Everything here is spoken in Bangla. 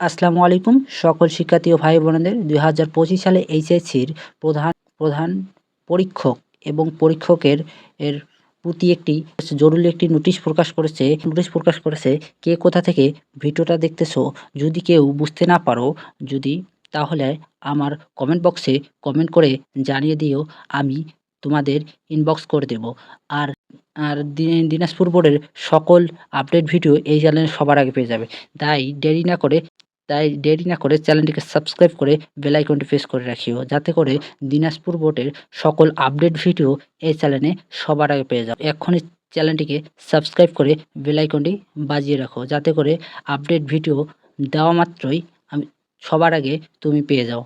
আসসালামু আলাইকুম, সকল শিক্ষার্থী ও ভাই বোনদের। দুই হাজার পঁচিশ সালে এইচএসসির প্রধান প্রধান পরীক্ষক এবং পরীক্ষকের এর প্রতি একটি জরুরি একটি নোটিশ প্রকাশ করেছে। নোটিশ প্রকাশ করেছে, কে কোথা থেকে ভিডিওটা দেখতেছো? যদি কেউ বুঝতে না পারো, যদি, তাহলে আমার কমেন্ট বক্সে কমেন্ট করে জানিয়ে দিও, আমি তোমাদের ইনবক্স করে দেব। আর আর দিনাজপুর বোর্ডের সকল আপডেট ভিডিও এই চ্যানেলে সবার আগে পেয়ে যাবে। তাই দেরি না করে তাই দেরি না করে চ্যানেলটিকে সাবস্ক্রাইব করে বেল আইকনটি প্রেস করে রাখিও। যাতে করে দিনাজপুর বোর্ডের সকল আপডেট ভিডিও এই চ্যানেলে সবার আগে পেয়ে যাও। এখনই চ্যানেলটিকে সাবস্ক্রাইব করে বেল আইকনটি বাজিয়ে রাখো। যাতে করে আপডেট ভিডিও দেওয়া মাত্রই আমি সবার আগে তুমি পেয়ে যাও।